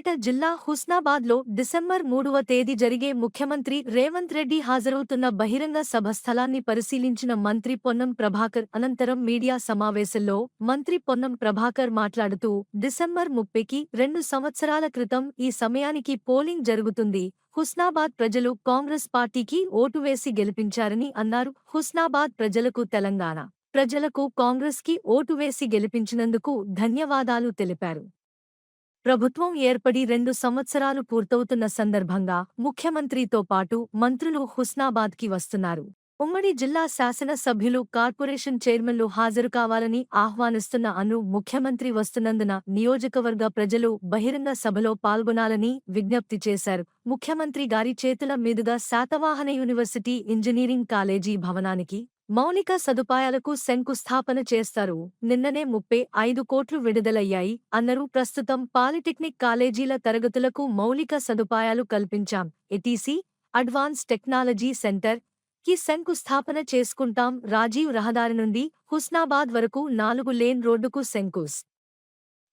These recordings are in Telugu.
సిద్దిపేట జిల్లా హుస్నాబాద్లో డిసెంబర్ మూడవ తేదీ జరిగే ముఖ్యమంత్రి రేవంత్ రెడ్డి హాజరవుతున్న బహిరంగ సభ స్థలాన్ని పరిశీలించిన మంత్రి పొన్నం ప్రభాకర్ అనంతరం మీడియా సమావేశంలో మంత్రి పొన్నం ప్రభాకర్ మాట్లాడుతూ డిసెంబర్ ముప్పైకి రెండు సంవత్సరాల క్రితం ఈ సమయానికి పోలింగ్ జరుగుతుంది. హుస్నాబాద్ ప్రజలు కాంగ్రెస్ పార్టీకి ఓటు వేసి గెలిపించారని అన్నారు. హుస్నాబాద్ ప్రజలకు తెలంగాణ ప్రజలకు కాంగ్రెస్కి ఓటు వేసి గెలిపించినందుకు ధన్యవాదాలు తెలిపారు. ప్రభుత్వం ఏర్పడి రెండు సంవత్సరాలు పూర్తవుతున్న సందర్భంగా ముఖ్యమంత్రితో పాటు మంత్రులు హుస్నాబాద్కి వస్తున్నారు. ఉమ్మడి జిల్లా శాసన సభ్యులు కార్పొరేషన్ చైర్మన్లు హాజరు కావాలని ఆహ్వానిస్తున్న అను ముఖ్యమంత్రి వస్తున్నందున నియోజకవర్గ ప్రజలు బహిరంగ సభలో పాల్గొనాలని విజ్ఞప్తి చేశారు. ముఖ్యమంత్రి గారి చేతుల మీదుగా శాతవాహన యూనివర్సిటీ ఇంజనీరింగ్ కాలేజీ భవనానికి మౌలిక సదుపాయాలకు శంకుస్థాపన చేస్తారు. నిన్ననే ముప్పై ఐదు కోట్లు విడుదలయ్యాయి అన్నారు ప్రస్తుతం పాలిటెక్నిక్ కాలేజీల తరగతులకు మౌలిక సదుపాయాలు కల్పించాం. ఎటీసీ అడ్వాన్స్ టెక్నాలజీ సెంటర్ కి శంకుస్థాపన చేసుకుంటాం. రాజీవ్ రహదారి నుండి హుస్నాబాద్ వరకు నాలుగు లేన్ రోడ్డుకు శంకుస్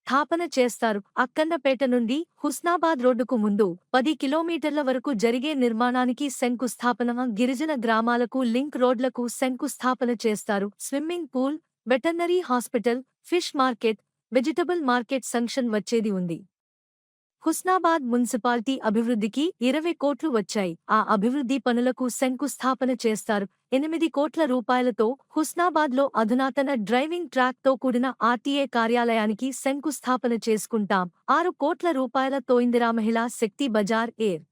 స్థాపన చేస్తారు. అక్కన్నపేట నుండి హుస్నాబాద్ రోడ్డుకు ముందు పది కిలోమీటర్ల వరకు జరిగే నిర్మాణానికి శంకుస్థాపన గిరిజన గ్రామాలకు లింక్ రోడ్లకు శంకుస్థాపన చేస్తారు. Swimming pool veterinary hospital fish market vegetable market sanction వచ్చేది ఉంది. హుస్నాబాద్ మున్సిపాలిటీ అభివృద్ధికి ఇరవై కోట్లు వచ్చాయి. ఆ అభివృద్ధి పనులకు శంకుస్థాపన చేస్తారు. ఎనిమిది కోట్ల రూపాయలతో హుస్నాబాద్లో అధునాతన డ్రైవింగ్ ట్రాక్తో కూడిన ఆర్టీఏ కార్యాలయానికి శంకుస్థాపన చేసుకుంటాం. ఆరు కోట్ల రూపాయలతో ఇందిరా మహిళా శక్తి బజార్ ఎయిర్.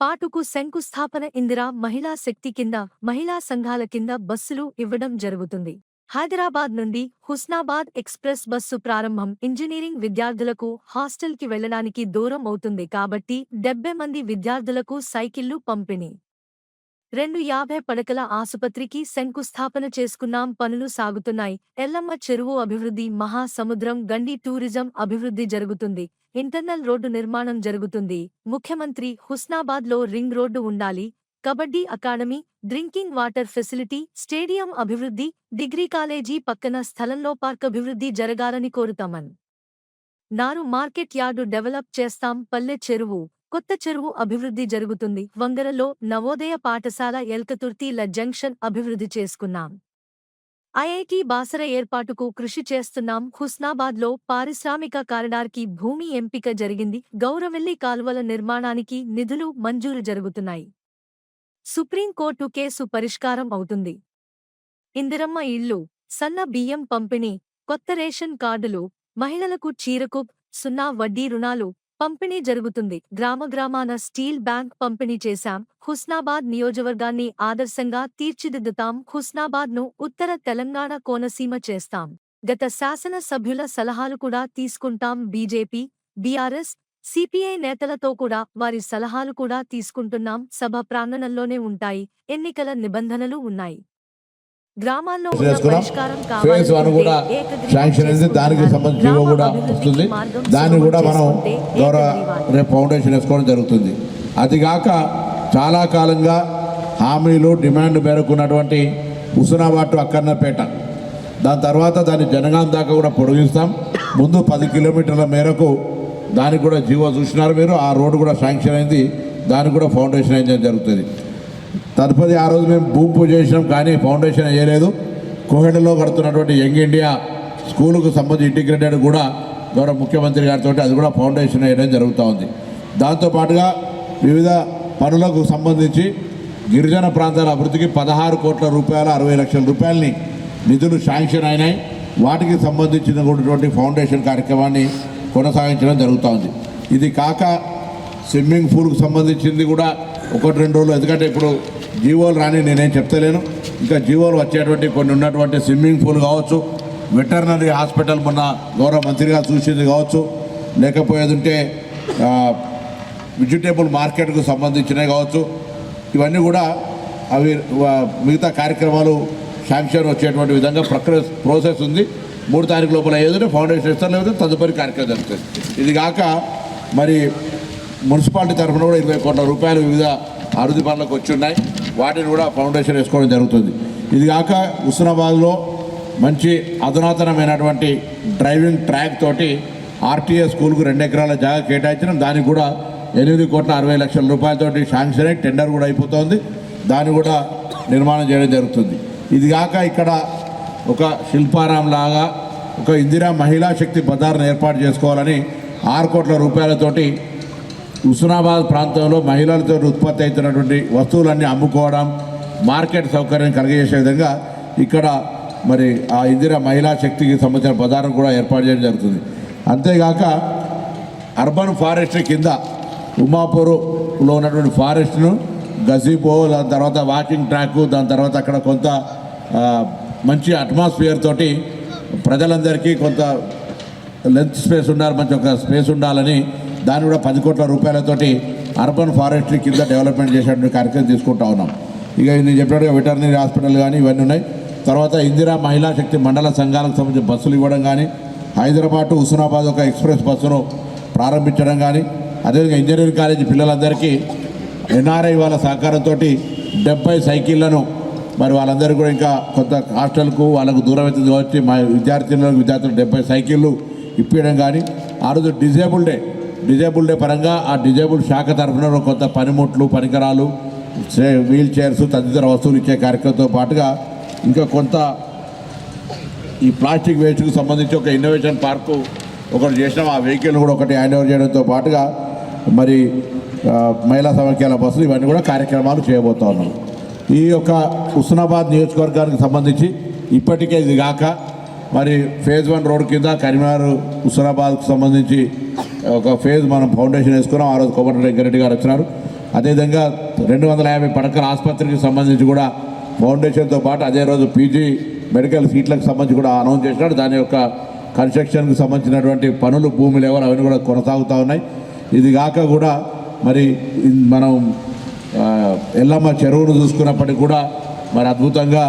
పాటుకు శంకుస్థాపన ఇందిరా మహిళా శక్తి కింద మహిళా సంఘాల కింద బస్సులు ఇవ్వడం జరుగుతుంది. హైదరాబాద్ నుండి హుస్నాబాద్ ఎక్స్ప్రెస్ బస్సు ప్రారంభం. ఇంజనీరింగ్ విద్యార్థులకు హాస్టల్కి వెళ్ళడానికి దూరం అవుతుంది కాబట్టి డెబ్బై మంది విద్యార్థులకు సైకిళ్ళు పంపిణీ. రెండు యాభై పడకల ఆసుపత్రికి శంకుస్థాపన చేసుకున్నాం. పనులు సాగుతున్నాయి. ఎల్లమ్మ చెరువు అభివృద్ధి మహాసముద్రం గండి టూరిజం అభివృద్ధి జరుగుతుంది. ఇంటర్నల్ రోడ్డు నిర్మాణం జరుగుతుంది. ముఖ్యమంత్రి హుస్నాబాద్లో రింగ్ రోడ్డు ఉండాలి. Kabaddi academy drinking water facility stadium అభివృద్ధి డిగ్రీ కాలేజీ పక్కన స్థలంలో పార్క్ అభివృద్ధి జరగాలని కోరుతామన్. నారు మార్కెట్ యార్డు డెవలప్ చేస్తాం పల్లె చెరువు కొత్త చెరువు అభివృద్ధి జరుగుతుంది వంగరలో నవోదయ పాఠశాల ఎల్కతుర్తీల జంక్షన్ అభివృద్ధి చేసుకున్నాం. ఐఐటి బాసర ఏర్పాటుకు కృషి చేస్తున్నాం హుస్నాబాద్లో పారిశ్రామిక కారిడార్కి భూమి ఎంపిక జరిగింది గౌరవెల్లి కాలువల నిర్మాణానికి నిధులు మంజూరు జరుగుతున్నాయి. సుప్రీంకోర్టు కేసు పరిష్కారం అవుతుంది. ఇందిరమ్మ ఇల్లు సన్న బియ్యం పంపిణీ కొత్త రేషన్ కార్డులు మహిళలకు చీరకు సున్నా వడ్డీ రుణాలు పంపిణీ జరుగుతుంది. గ్రామ గ్రామాన స్టీల్ బ్యాంక్ పంపిణీ చేశాం. హుస్నాబాద్ నియోజకవర్గాన్ని ఆదర్శంగా తీర్చిదిద్దుతాం. హుస్నాబాద్ను ఉత్తర తెలంగాణ కోనసీమ చేస్తాం. గత శాసన సభ్యుల సలహాలు కూడా తీసుకుంటాం. బీజేపీ బీఆర్ఎస్ సిపిఐ నేతలతో కూడా వారి సలహాలు కూడా తీసుకుంటున్నాం. సభ ప్రాంగణంలోనే ఉంటాయి. ఎన్నికల నిబంధనలు ఉన్నాయి. గ్రామాల్లో పరిష్కారం దానికి. సంబంధించి కూడా వస్తుంది. దాన్ని కూడా మనం గౌరవ. రేపు ఫౌండేషన్ వేసుకోవడం జరుగుతుంది. అదిగాక చాలా కాలంగా హామీలు డిమాండ్ మేరకు ఉన్నటువంటి హుస్నాబాద్ టు అక్కన్నపేట. దాని తర్వాత దాన్ని జనగాం దాకా కూడా పొడిగిస్తాం. ముందు పది కిలోమీటర్ల మేరకు దానికి కూడా జీవో చూసినారు మీరు ఆ రోడ్డు కూడా శాంక్షన్ అయింది దానికి కూడా ఫౌండేషన్ అయింది జరుగుతుంది. తదుపరి ఆ రోజు మేము భూమి పూజ చేసినాం కానీ ఫౌండేషన్ వేయలేదు. కోహెడలో కడుతున్నటువంటి యంగ్ ఇండియా స్కూలుకు సంబంధించి ఇంటిగ్రేటెడ్ కూడా గౌరవ ముఖ్యమంత్రి గారితో అది కూడా ఫౌండేషన్ వేయడం జరుగుతూ ఉంది. దాంతోపాటుగా వివిధ పనులకు సంబంధించి గిరిజన ప్రాంతాల అభివృద్ధికి పదహారు కోట్ల రూపాయల అరవై లక్షల రూపాయలని నిధులు శాంక్షన్ అయినాయి. వాటికి సంబంధించినటువంటి ఫౌండేషన్ కార్యక్రమాన్ని కొనసాగించడం జరుగుతూ ఉంది ఇది కాక స్విమ్మింగ్ పూల్కి సంబంధించింది కూడా ఒకటి రెండు రోజులు. ఎందుకంటే ఇప్పుడు జీవోలు రాని నేనేం చెప్తలేను. ఇంకా జీవోలు వచ్చేటువంటి కొన్ని ఉన్నటువంటి స్విమ్మింగ్ పూల్ కావచ్చు వెటర్నరీ హాస్పిటల్ మొన్న గౌరవ మంత్రిగా చూసింది కావచ్చు లేకపోయేది ఉంటే వెజిటేబుల్ మార్కెట్కు సంబంధించినవి కావచ్చు. ఇవన్నీ కూడా అవి మిగతా కార్యక్రమాలు శాంక్షన్ వచ్చేటువంటి విధంగా ప్రక్రియ ప్రాసెస్ ఉంది. మూడు తారీఖు లోపల ఏదంటే ఫౌండేషన్ ఇస్తారు లేకపోతే తదుపరి కార్యక్రమం జరుగుతుంది. ఇది కాక మరి మున్సిపాలిటీ తరఫున కూడా ఇరవై కోట్ల రూపాయలు వివిధ అభివృద్ధి పనులకు వచ్చి ఉన్నాయి. వాటిని కూడా ఫౌండేషన్ వేసుకోవడం జరుగుతుంది. ఇది కాక హుస్నాబాద్లో మంచి అధునాతనమైనటువంటి డ్రైవింగ్ ట్రాక్ తోటి ఆర్టీఏ స్కూల్కు రెండు ఎకరాల జాగా కేటాయించడం. దానికి కూడా ఎనిమిది కోట్ల అరవై లక్షల రూపాయలతోటి శాంక్షన్ అయి టెండర్ కూడా అయిపోతుంది. దాన్ని కూడా నిర్మాణం చేయడం జరుగుతుంది. ఇది కాక ఇక్కడ ఒక శిల్పారాం లాగా ఒక ఇందిరా మహిళా శక్తి బజార్ను ఏర్పాటు చేసుకోవాలని ఆరు కోట్ల రూపాయలతోటి హుస్నాబాద్ ప్రాంతంలో మహిళలతో ఉత్పత్తి అవుతున్నటువంటి వస్తువులన్నీ అమ్ముకోవడం మార్కెట్ సౌకర్యం కలిగజేసే విధంగా ఇక్కడ మరి ఆ ఇందిరా మహిళా శక్తికి సంబంధించిన బజార్ను కూడా ఏర్పాటు చేయడం జరుగుతుంది. అంతేగాక అర్బన్ ఫారెస్ట్ కింద ఉమాపూర్లో ఉన్నటువంటి ఫారెస్ట్ను గజీపో దాని తర్వాత వాకింగ్ ట్రాక్ దాని తర్వాత అక్కడ కొంత మంచి అట్మాస్ఫియర్ తోటి ప్రజలందరికీ కొంత లెంత్ స్పేస్ ఉండాలి మంచి ఒక స్పేస్ ఉండాలని దాన్ని కూడా పది కోట్ల రూపాయలతోటి అర్బన్ ఫారెస్ట్రీ కింద డెవలప్మెంట్ చేసేటువంటి కార్యక్రమం తీసుకుంటా ఉన్నాం. ఇక నేను చెప్పినట్టుగా వెటర్నరీ హాస్పిటల్ కానీ ఇవన్నీ ఉన్నాయి. తర్వాత ఇందిరా మహిళా శక్తి మండల సంఘాలకు సంబంధించిన బస్సులు ఇవ్వడం కానీ హైదరాబాద్ హుస్నాబాద్ ఒక ఎక్స్ప్రెస్ బస్సును ప్రారంభించడం కానీ అదేవిధంగా ఇంజనీరింగ్ కాలేజీ పిల్లలందరికీ ఎన్ఆర్ఐ వాళ్ళ సహకారంతో డెబ్బై సైకిళ్ళను మరి వాళ్ళందరూ కూడా ఇంకా కొంత హాస్టల్కు వాళ్ళకు దూరం అవుతుంది వచ్చి మా విద్యార్థినులకు విద్యార్థులు డెబ్బై సైకిళ్ళు ఇప్పించడం కానీ ఆ రోజు డిజేబుల్ డే. డిజేబుల్ డే పరంగా ఆ డిజేబుల్ శాఖ తరఫున కొంత పనిముట్లు పరికరాలు వీల్ చైర్స్ తదితర వస్తువులు ఇచ్చే కార్యక్రమంతో పాటుగా ఇంకా కొంత ఈ ప్లాస్టిక్ వేస్ట్కు సంబంధించి ఒక ఇన్నోవేషన్ పార్కు ఒకటి చేసినాం. ఆ వెహికల్ కూడా ఒకటి హ్యాండ్ ఓవర్ చేయడంతో పాటుగా మరి మహిళా సమాఖ్యల బస్సులు ఇవన్నీ కూడా కార్యక్రమాలు చేయబోతా ఉన్నాం. ఈ యొక్క హుస్నాబాద్ నియోజకవర్గానికి సంబంధించి ఇప్పటికే ఇది కాక మరి ఫేజ్ వన్ రోడ్ కింద కరీంనగర్ హుస్నాబాద్కు సంబంధించి ఒక ఫేజ్ మనం ఫౌండేషన్ వేసుకున్నాం. ఆ రోజు కోమటి వెంకరెడ్డి గారు వచ్చినారు. అదేవిధంగా రెండు వందల యాభై పడకల ఆసుపత్రికి సంబంధించి కూడా ఫౌండేషన్తో పాటు అదే రోజు పీజీ మెడికల్ సీట్లకు సంబంధించి కూడా అనౌన్స్ చేసినాడు దాని యొక్క కన్స్ట్రక్షన్కి సంబంధించినటువంటి పనులు భూమి లెవెల్ అవన్నీ కూడా కొనసాగుతూ ఉన్నాయి. ఇది కాక కూడా మరి మనం ఎల్లమ్మ చెరువును చూసుకున్నప్పటికీ కూడా మరి అద్భుతంగా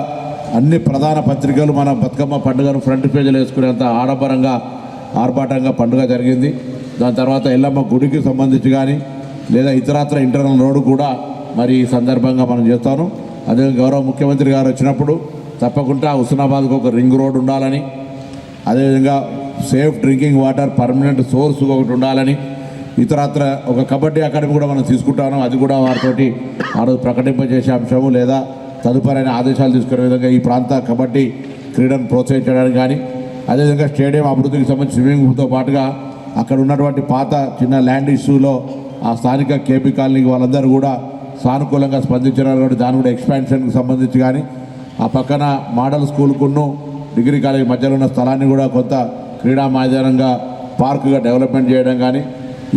అన్ని ప్రధాన పత్రికలు మన బతుకమ్మ పండుగను ఫ్రంట్ పేజీలు వేసుకునేంత ఆడంబరంగా ఆర్భాటంగా పండుగ జరిగింది. దాని తర్వాత ఎల్లమ్మ గుడికి సంబంధించి కానీ లేదా ఇతరత్ర ఇంటర్నల్ రోడ్డు కూడా మరి ఈ సందర్భంగా మనం చేస్తాను. అదే గౌరవ ముఖ్యమంత్రి గారు వచ్చినప్పుడు తప్పకుండా హుస్నాబాద్కు ఒక రింగ్ రోడ్ ఉండాలని అదేవిధంగా safe drinking water permanent source ఒకటి ఉండాలని ఇతరత్ర ఒక కబడ్డీ అకాడమీ కూడా మనం తీసుకుంటాను. అది కూడా వారితోటి ఆ రోజు ప్రకటింపజేసే అంశము లేదా తదుపరైన ఆదేశాలు తీసుకునే విధంగా ఈ ప్రాంత కబడ్డీ క్రీడను ప్రోత్సహించడానికి కానీ అదేవిధంగా స్టేడియం అభివృద్ధికి సంబంధించి స్విమ్మింగ్ పూల్తో పాటుగా అక్కడ ఉన్నటువంటి పాత చిన్న ల్యాండ్ ఇష్యూలో ఆ స్థానిక కేపీ కాలనీకి వాళ్ళందరూ కూడా సానుకూలంగా స్పందించినారు కాబట్టి దాని కూడా ఎక్స్పాన్షన్కి సంబంధించి కానీ ఆ పక్కన మోడల్ స్కూల్కును డిగ్రీ కాలేజ్ మధ్యలో ఉన్న స్థలాన్ని కూడా కొంత క్రీడా మైదానంగా పార్కుగా డెవలప్మెంట్ చేయడం కానీ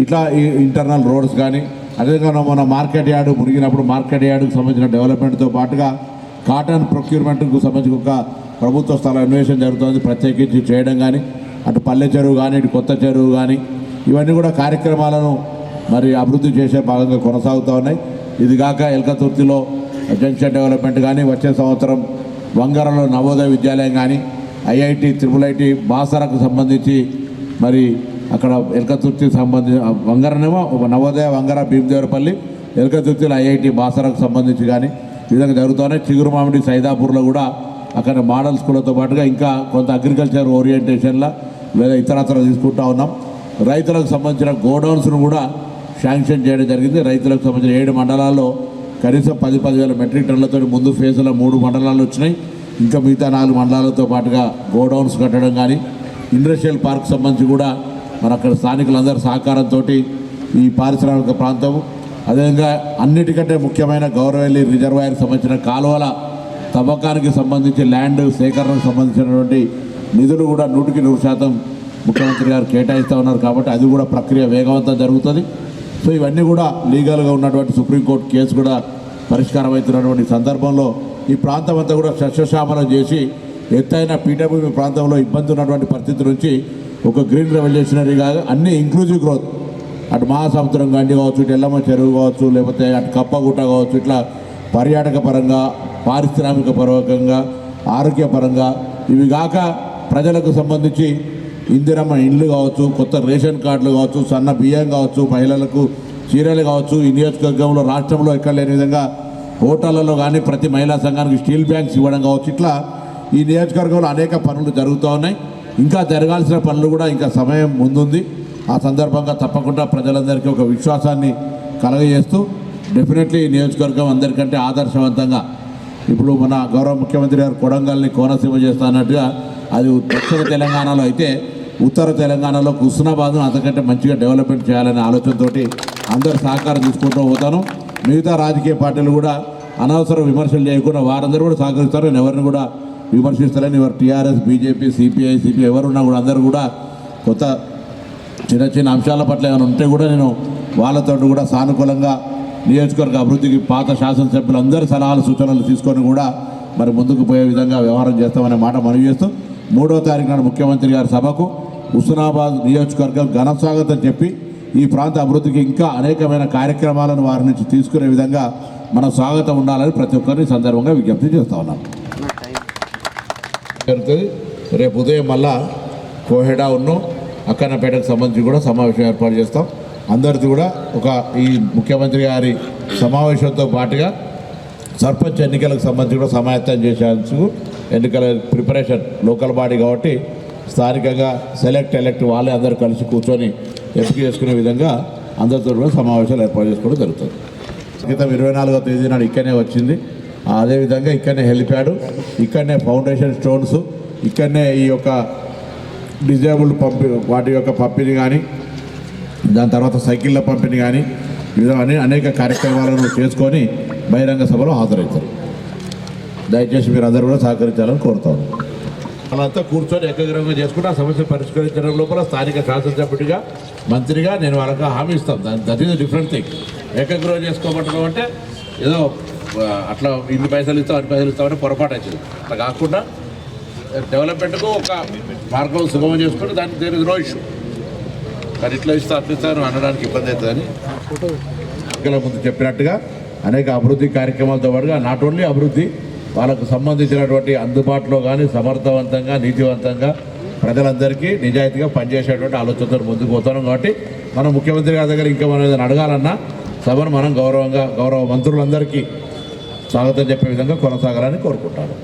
ఇట్లా ఈ ఇంటర్నల్ రోడ్స్ కానీ అదేవిధంగా మన మార్కెట్ యార్డ్ మురిగినప్పుడు మార్కెట్ యార్డ్కి సంబంధించిన డెవలప్మెంట్తో పాటుగా కాటన్ ప్రొక్యూర్మెంట్కు సంబంధించి ఒక ప్రభుత్వ స్థల అన్వేషణ జరుగుతుంది. ప్రత్యేకించి చేయడం కానీ అటు పల్లె చెరువు కానీ ఇటు కొత్త చెరువు కానీ ఇవన్నీ కూడా కార్యక్రమాలను మరి అభివృద్ధి చేసే భాగంగా కొనసాగుతూ ఉన్నాయి. ఇది కాక ఎల్కతుర్తిలో జంక్షన్ డెవలప్మెంట్ కానీ వచ్చే సంవత్సరం వంగరలో నవోదయ విద్యాలయం కానీ ఐఐటి త్రిపుల్ ఐటి బాసరకు సంబంధించి మరి అక్కడ ఎలకతుర్తి సంబంధించి వంగరనేమో నవోదయ వంగర భీమదేవరపల్లి ఎలకతుర్తిలో ఐఐటి బాసరకు సంబంధించి కానీ ఈ విధంగా జరుగుతూనే చిగురుమామిడి సైదాపూర్లో కూడా అక్కడ మోడల్ స్కూళ్ళతో పాటుగా ఇంకా కొంత అగ్రికల్చర్ ఓరియంటేషన్లో లేదా ఇతరత్ర తీసుకుంటా ఉన్నాం. రైతులకు సంబంధించిన గోడౌన్స్ను కూడా శాంక్షన్ చేయడం జరిగింది. రైతులకు సంబంధించిన ఏడు మండలాల్లో కనీసం పది పదివేల మెట్రిక్ టన్నులతో ముందు ఫేజ్లో మూడు మండలాలు వచ్చినాయి. ఇంకా మిగతా నాలుగు మండలాలతో పాటుగా గోడౌన్స్ కట్టడం కానీ ఇండస్ట్రియల్ పార్క్ సంబంధించి కూడా మరి అక్కడ స్థానికులందరి సహకారంతో ఈ పారిశ్రామిక ప్రాంతం అదేవిధంగా అన్నిటికంటే ముఖ్యమైన గౌరవెల్లి రిజర్వాయర్కి సంబంధించిన కాలువల తవ్వకానికి సంబంధించి ల్యాండ్ సేకరణకు సంబంధించినటువంటి నిధులు కూడా నూటికి నూరు శాతం ముఖ్యమంత్రి గారు కేటాయిస్తూ ఉన్నారు కాబట్టి అది కూడా ప్రక్రియ వేగవంతం జరుగుతుంది. సో ఇవన్నీ కూడా లీగల్గా ఉన్నటువంటి సుప్రీంకోర్టు కేసు కూడా పరిష్కారం అవుతున్నటువంటి సందర్భంలో ఈ ప్రాంతం అంతా కూడా సస్యశ్యామలం చేసి ఎత్తైన పీఠభూమి ప్రాంతంలో ఇబ్బంది ఉన్నటువంటి పరిస్థితి నుంచి ఒక గ్రీన్ రెవెల్యూషనరీ కాదు అన్నీ ఇంక్లూజివ్ గ్రోత్ అటు మహాసముద్రం గండి కావచ్చు ఇటు ఎల్లమ్మ చెరువు కావచ్చు లేకపోతే అటు కప్పగుట్ట కావచ్చు ఇట్లా పర్యాటక పరంగా పారిశ్రామిక పరంగా ఆరోగ్యపరంగా ఇవి కాక ప్రజలకు సంబంధించి ఇందిరమ్మ ఇండ్లు కావచ్చు కొత్త రేషన్ కార్డులు కావచ్చు సన్న బియ్యం కావచ్చు మహిళలకు చీరలు కావచ్చు ఈ నియోజకవర్గంలో రాష్ట్రంలో ఎక్కడ లేని విధంగా హోటళ్ళలో కానీ ప్రతి మహిళా సంఘానికి స్టీల్ బ్యాంక్స్ ఇవ్వడం కావచ్చు. ఇట్లా ఈ నియోజకవర్గంలో అనేక పనులు జరుగుతూ ఉన్నాయి. ఇంకా జరగాల్సిన పనులు కూడా ఇంకా సమయం ముందుంది. ఆ సందర్భంగా తప్పకుండా ప్రజలందరికీ ఒక విశ్వాసాన్ని కలగజేస్తూ డెఫినెట్లీ ఈ నియోజకవర్గం అందరికంటే ఆదర్శవంతంగా ఇప్పుడు మన గౌరవ ముఖ్యమంత్రి గారు కొడంగల్ని కోనసీమ చేస్తా అన్నట్టుగా అది దక్షిణ తెలంగాణలో అయితే ఉత్తర తెలంగాణలో హుస్నాబాద్ను అంతకంటే మంచిగా డెవలప్మెంట్ చేయాలనే ఆలోచనతోటి అందరు సహకారం తీసుకుంటూ పోతాను. మిగతా రాజకీయ పార్టీలు కూడా అనవసర విమర్శలు చేయకుండా వారందరూ కూడా సహకరిస్తారు నేను ఎవరిని కూడా విమర్శిస్తారని ఎవరు టీఆర్ఎస్ బీజేపీ సిపిఐ సిపిఐ ఎవరున్నా కూడా అందరూ కూడా కొత్త చిన్న చిన్న అంశాల పట్ల ఏమైనా ఉంటే కూడా నేను వాళ్ళతో కూడా సానుకూలంగా నియోజకవర్గ అభివృద్ధికి పాత శాసనసభ్యులు అందరి సలహాలు సూచనలు తీసుకొని కూడా మరి ముందుకు పోయే విధంగా వ్యవహారం చేస్తామనే మాట మనవి చేస్తూ మూడో తారీఖు నాడు ముఖ్యమంత్రి గారి సభకు హుస్నాబాద్ నియోజకవర్గం ఘన స్వాగతం చెప్పి ఈ ప్రాంత అభివృద్ధికి ఇంకా అనేకమైన కార్యక్రమాలను వారి నుంచి తీసుకునే విధంగా మన స్వాగతం ఉండాలని ప్రతి ఒక్కరిని సందర్భంగా విజ్ఞప్తి చేస్తా ఉన్నాం. జరుగుతుంది రేపు ఉదయం మళ్ళా కోహెడా ఉన్ను అక్కన్నపేటకు సంబంధించి కూడా సమావేశం ఏర్పాటు చేస్తాం. అందరిది కూడా ఒక ఈ ముఖ్యమంత్రి గారి సమావేశంతో పాటుగా సర్పంచ్ ఎన్నికలకు సంబంధించి కూడా సమాయత్తం చేసేందుకు ఎన్నికల ప్రిపరేషన్ లోకల్ బాడీ కాబట్టి స్థానికంగా సెలెక్ట్ ఎలెక్ట్ వాళ్ళే అందరూ కలిసి కూర్చొని ఎంపిక చేసుకునే విధంగా అందరితో కూడా సమావేశాలు ఏర్పాటు చేసుకోవడం జరుగుతుంది. క్రితం ఇరవై నాలుగో తేదీ నాడు ఇక్కడనే వచ్చింది. అదేవిధంగా ఇక్కడనే హెలిప్యాడ్ ఇక్కడనే ఫౌండేషన్ స్టోన్స్ ఇక్కడనే ఈ యొక్క డిజేబుల్డ్ పంపి వాటి యొక్క పంపిణీ కానీ దాని తర్వాత సైకిళ్ళ పంపిణీ కానీ ఈ అనేక కార్యక్రమాలను చేసుకొని బహిరంగ సభలో హాజరవుతారు. దయచేసి మీరు అందరూ కూడా సహకరించాలని కోరుతాను. వాళ్ళంతా కూర్చొని ఏకగ్రహంగా చేసుకుంటే ఆ సమస్య పరిష్కరించడం లోపల స్థానిక శాసనసభ్యుడిగా మంత్రిగా నేను వాళ్ళకి హామీ ఇస్తాను. దాని దట్ ఈస్ డిఫరెంట్ థింగ్ ఏకగ్రహం చేసుకోమంటున్నాం అంటే ఏదో అట్లా ఇన్ని పైసలు ఇస్తాం అన్ని పైసలు ఇస్తామని పొరపాటు వచ్చింది అట్లా కాకుండా డెవలప్మెంట్కు ఒక మార్గం సుగమం చేసుకుంటే దానికి దేని నో ఇష్యూ. కానీ ఇట్లా ఇస్తా అట్లా ఇస్తాను అనడానికి ఇబ్బంది అవుతుందని ఇక్కడ ముందు చెప్పినట్టుగా అనేక అభివృద్ధి కార్యక్రమాలతో పాటుగా నాట్ ఓన్లీ అభివృద్ధి వాళ్ళకు సంబంధించినటువంటి అందుబాటులో కానీ సమర్థవంతంగా నీతివంతంగా ప్రజలందరికీ నిజాయితీగా పనిచేసేటువంటి ఆలోచనతో ముందుకు పోతున్నాం కాబట్టి మనం ముఖ్యమంత్రి గారి దగ్గర ఇంకా మనం ఏదైనా అడగాలన్నా సభను మనం గౌరవంగా గౌరవ మంత్రులందరికీ స్వాగతం చెప్పే విధంగా కొనసాగాలని కోరుకుంటాను.